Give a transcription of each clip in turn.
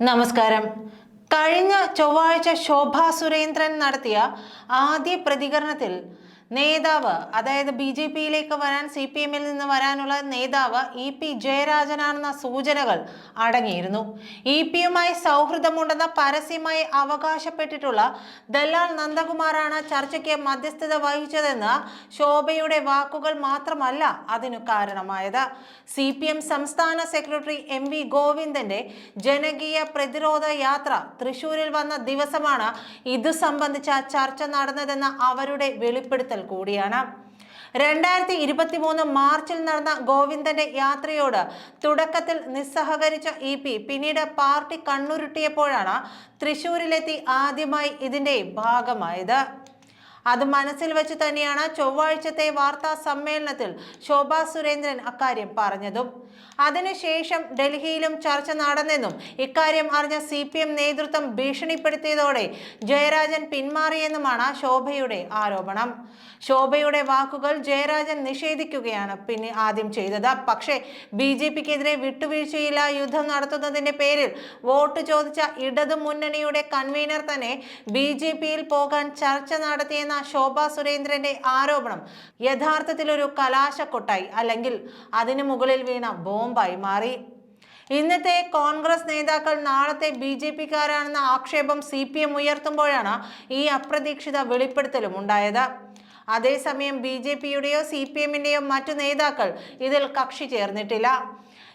നമസ്കാരം. കഴിഞ്ഞ ചൊവ്വാഴ്ച ശോഭ സുരേന്ദ്രൻ നടത്തിയ ആദ്യ പ്രതികരണത്തിൽ നേതാവ് അതായത് ബി ജെ പിയിലേക്ക് വരാൻ സി പി എമ്മിൽ നിന്ന് വരാനുള്ള നേതാവ് ഇ പി ജയരാജനാണെന്ന സൂചനകൾ അടങ്ങിയിരുന്നു. ഇ പിയുമായി സൗഹൃദമുണ്ടെന്ന പരസ്യമായി അവകാശപ്പെട്ടിട്ടുള്ള ദല്ലാൽ നന്ദകുമാറാണ് ചർച്ചയ്ക്ക് മധ്യസ്ഥത വഹിച്ചതെന്ന് ശോഭയുടെ വാക്കുകൾ മാത്രമല്ല അതിനു കാരണമായത്. സി പി എം സംസ്ഥാന സെക്രട്ടറി എം വി ഗോവിന്ദന്റെ ജനകീയ പ്രതിരോധ യാത്ര തൃശൂരിൽ വന്ന ദിവസമാണ് ഇത് സംബന്ധിച്ച ചർച്ച നടന്നതെന്ന അവരുടെ വെളിപ്പെടുത്തൽ കൂടിയാണ്. രണ്ടായിരത്തി ഇരുപത്തി മൂന്ന് മാർച്ചിൽ നടന്ന ഗോവിന്ദന്റെ യാത്രയോട് തുടക്കത്തിൽ നിസ്സഹകരിച്ച ഇ പി പിന്നീട് പാർട്ടി കണ്ണുരുട്ടിയപ്പോഴാണ് തൃശൂരിലെത്തി ആദ്യമായി ഇതിന്റെ ഭാഗമായത്. അത് മനസ്സിൽ വെച്ച് തന്നെയാണ് ചൊവ്വാഴ്ചത്തെ വാർത്താ സമ്മേളനത്തിൽ ശോഭാ സുരേന്ദ്രൻ അക്കാര്യം പറഞ്ഞതും. അതിനുശേഷം ഡൽഹിയിലും ചർച്ച നടന്നെന്നും ഇക്കാര്യം അറിഞ്ഞ സി പി എം നേതൃത്വം ഭീഷണിപ്പെടുത്തിയതോടെ ജയരാജൻ പിന്മാറിയെന്നുമാണ് ശോഭയുടെ ആരോപണം. ശോഭയുടെ വാക്കുകൾ ജയരാജൻ നിഷേധിക്കുകയാണ് പിന്നെ ആദ്യം ചെയ്തത്. പക്ഷേ ബി ജെ പിക്കെതിരെ വിട്ടുവീഴ്ചയില്ല യുദ്ധം നടത്തുന്നതിന്റെ പേരിൽ വോട്ട് ചോദിച്ച ഇടതു മുന്നണിയുടെ കൺവീനർ തന്നെ ബി ജെ പിയിൽ പോകാൻ ചർച്ച നടത്തിയെന്ന ശോഭ സുരേന്ദ്രന്റെ ആരോപണം യഥാർത്ഥത്തിൽ ഒരു കലാശക്കൊട്ടായി അല്ലെങ്കിൽ അതിനു മുകളിൽ വീണ ബോംബായി മാറി. ഇന്നത്തെ കോൺഗ്രസ് നേതാക്കൾ നാളത്തെ ബി ജെ പിക്കാരാണെന്ന ആക്ഷേപം സി പി എം ഉയർത്തുമ്പോഴാണ് ഈ അപ്രതീക്ഷിത വെളിപ്പെടുത്തലും ഉണ്ടായത്. അതേസമയം ബി ജെ പിയുടെയോ സി പി എമ്മിന്റെയോ മറ്റു നേതാക്കൾ ഇതിൽ കക്ഷി ചേർന്നിട്ടില്ല.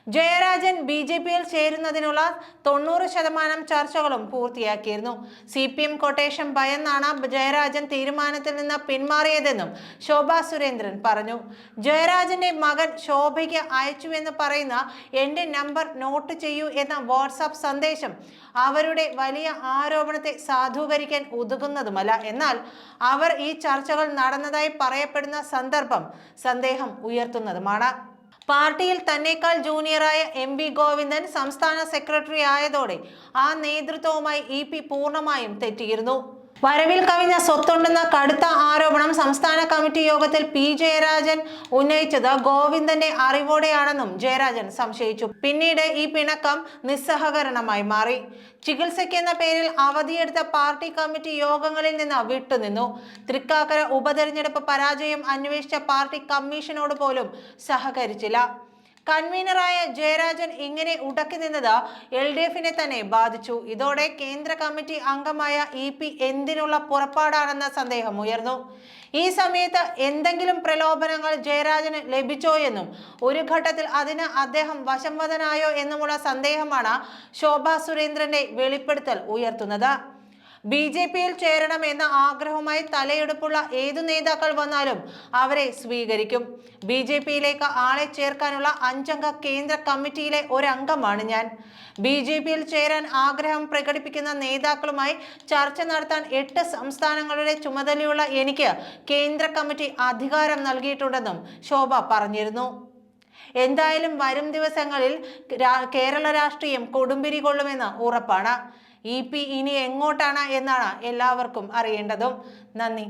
ജയരാജൻ ബി ജെ പിയിൽ ചേരുന്നതിനുള്ള തൊണ്ണൂറ് ശതമാനം ചർച്ചകളും പൂർത്തിയാക്കിയിരുന്നു. സി പി എം കൊട്ടേഷൻ ഭയന്നാണ് ജയരാജൻ തീരുമാനത്തിൽ നിന്ന് പിന്മാറിയതെന്നും ശോഭാ സുരേന്ദ്രൻ പറഞ്ഞു. ജയരാജന്റെ മകൻ ശോഭയ്ക്ക് അയച്ചുവെന്ന് പറയുന്ന എന്റെ നമ്പർ നോട്ട് ചെയ്യൂ എന്ന വാട്സാപ്പ് സന്ദേശം അവരുടെ വലിയ ആരോപണത്തെ സാധൂകരിക്കാൻ ഉതകുന്നതുമല്ല. എന്നാൽ അവർ ഈ ചർച്ചകൾ നടന്നതായി പറയപ്പെടുന്ന സന്ദർഭം സന്ദേഹം ഉയർത്തുന്നതുമാണ്. പാർട്ടിയിൽ തന്നെക്കാൾ ജൂനിയറായ എം വി ഗോവിന്ദൻ സംസ്ഥാന സെക്രട്ടറി ആയതോടെ ആ നേതൃത്വവുമായി ഇ പി പൂർണമായും തെറ്റിയിരുന്നു. വരവിൽ കവിഞ്ഞ സ്വത്തുണ്ടെന്ന കടുത്ത ആരോപണം സംസ്ഥാന കമ്മിറ്റി യോഗത്തിൽ പി ജയരാജൻ ഉന്നയിച്ചത് ഗോവിന്ദന്റെ അറിവോടെയാണെന്നും ജയരാജൻ സംശയിച്ചു. പിന്നീട് ഈ പിണക്കം നിസ്സഹകരണമായി മാറി. ചികിത്സയ്ക്കെന്ന പേരിൽ അവധിയെടുത്ത പാർട്ടി കമ്മിറ്റി യോഗങ്ങളിൽ നിന്ന് വിട്ടുനിന്നു. തൃക്കാക്കര ഉപതെരഞ്ഞെടുപ്പ് പരാജയം അന്വേഷിച്ച പാർട്ടി കമ്മീഷനോട് പോലും സഹകരിച്ചില്ല. കൺവീനറായ ജയരാജൻ ഇങ്ങനെ ഉടക്കി നിന്നത് എൽ ഡി എഫിനെ തന്നെ ബാധിച്ചു. ഇതോടെ കേന്ദ്ര കമ്മിറ്റി അംഗമായ ഇ പി എന്തിനുള്ള പുറപ്പാടാണെന്ന സന്ദേഹം ഉയർന്നു. ഈ സമയത്ത് എന്തെങ്കിലും പ്രലോഭനങ്ങൾ ജയരാജന് ലഭിച്ചോ എന്നും ഒരു ഘട്ടത്തിൽ അതിന് അദ്ദേഹം വശംവദനായോ എന്നുമുള്ള സന്ദേഹമാണ് ശോഭാ സുരേന്ദ്രന്റെ വെളിപ്പെടുത്തൽ ഉയർത്തുന്നത്. ബി ജെ പിയിൽ ചേരണം എന്ന ആഗ്രഹവുമായി തലയെടുപ്പുള്ള ഏതു നേതാക്കൾ വന്നാലും അവരെ സ്വീകരിക്കും. ബി ജെ പിയിലേക്ക് ആളെ ചേർക്കാനുള്ള അഞ്ചംഗ കേന്ദ്ര കമ്മിറ്റിയിലെ ഒരംഗമാണ് ഞാൻ. ബി ജെ പിയിൽ ചേരാൻ ആഗ്രഹം പ്രകടിപ്പിക്കുന്ന നേതാക്കളുമായി ചർച്ച നടത്താൻ എട്ട് സംസ്ഥാനങ്ങളുടെ ചുമതലയുള്ള എനിക്ക് കേന്ദ്ര കമ്മിറ്റി അധികാരം നൽകിയിട്ടുണ്ടെന്നും ശോഭ പറഞ്ഞിരുന്നു. എന്തായാലും വരും ദിവസങ്ങളിൽ കേരള രാഷ്ട്രീയം കൊടുമ്പിരി കൊള്ളുമെന്ന് ഉറപ്പാണ്. ഇ പി ഇനി എങ്ങോട്ടാണ് എന്നാണ് എല്ലാവർക്കും അറിയേണ്ടതും. നന്ദി.